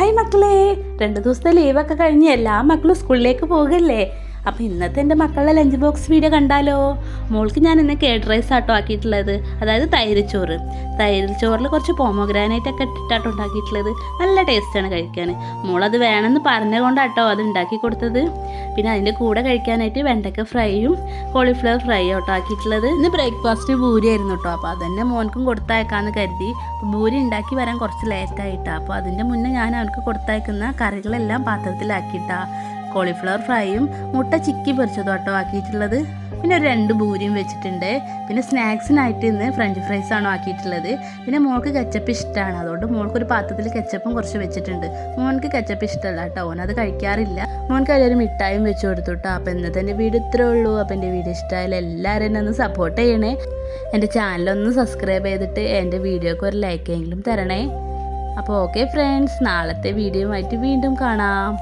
Hi മക്കളെ. രണ്ട് ദിവസത്തെ ലീവൊക്കെ കഴിഞ്ഞ് എല്ലാ മക്കളും സ്കൂളിലേക്ക് പോകല്ലേ? അപ്പോൾ ഇന്നത്തെ എന്റെ മക്കളുടെ ലഞ്ച് ബോക്സ് വീഡിയോ കണ്ടാലോ? മോൾക്ക് ഞാൻ ഇന്ന് കേഡ് റൈസ് ആട്ടോ ആക്കിയിട്ടുള്ളത്. അതായത് തൈര് ചോറ്. തൈര് ചോറിൽ കുറച്ച് പോമോഗ്രാനൈറ്റ് ഒക്കെ ഇട്ടിട്ടാട്ടോ ഉണ്ടാക്കിയിട്ടുള്ളത്. നല്ല ടേസ്റ്റാണ് കഴിക്കാൻ മോളത് വേണമെന്ന് പറഞ്ഞുകൊണ്ടാട്ടോ അത് ഉണ്ടാക്കി കൊടുത്തത്. പിന്നെ അതിന്റെ കൂടെ കഴിക്കാനായിട്ട് വെണ്ടക്ക ഫ്രൈയും കോളിഫ്ലവർ ഫ്രൈ ആട്ടോ ആക്കിയിട്ടുള്ളത്. ഇന്ന് ബ്രേക്ക്ഫാസ്റ്റ് പൂരി ആയിരുന്നു കേട്ടോ അപ്പോൾ അതന്നെ മോൻക്കും കൊടുത്തയക്കാമെന്ന് കരുതി. ബൂരി ഉണ്ടാക്കി വരാൻ കുറച്ച് ലേറ്റായിട്ടാണ് അപ്പോൾ അതിന്റെ മുന്നേ ഞാൻ അവർക്ക് കൊടുത്തയക്കുന്ന കറികളെല്ലാം പാത്രത്തിലാക്കിയിട്ടാ. കോളിഫ്ലവർ ഫ്രൈയും മുട്ട ചിക്കി പൊരിച്ചതും കേട്ടോ ആക്കിയിട്ടുള്ളത്. പിന്നെ ഒരു രണ്ട് ഭൂരിയും വെച്ചിട്ടുണ്ട്. പിന്നെ സ്നാക്സിനായിട്ട് ഇന്ന് ഫ്രഞ്ച് ഫ്രൈസ് ആണ് ആക്കിയിട്ടുള്ളത്. പിന്നെ മോൾക്ക് കച്ചപ്പ് ഇഷ്ടമാണ് അതുകൊണ്ട് മോൾക്ക് ഒരു പാത്രത്തിൽ കച്ചപ്പും കുറച്ച് വെച്ചിട്ടുണ്ട്. മോൻക്ക് കച്ചപ്പ് ഇഷ്ടമല്ല കേട്ടോ അത് കഴിക്കാറില്ല. മോൻക്ക് അതിലൊരു മിഠായും വെച്ച് കൊടുത്തു കേട്ടോ അപ്പോൾ ഇന്നത്തെ എന്റെ വീഡിയോ ഇത്രേ ഉള്ളൂ. അപ്പോൾ എന്റെ വീഡിയോ ഇഷ്ടമായാലും എല്ലാവരും എന്നെ ഒന്ന് സപ്പോർട്ട് ചെയ്യണേ. എന്റെ ചാനലൊന്ന് സബ്സ്ക്രൈബ് ചെയ്തിട്ട് എന്റെ വീഡിയോക്ക് ഒരു ലൈക്കെങ്കിലും തരണേ. അപ്പോൾ ഓക്കെ ഫ്രണ്ട്സ് നാളത്തെ വീഡിയോ ആയിട്ട് വീണ്ടും കാണാം.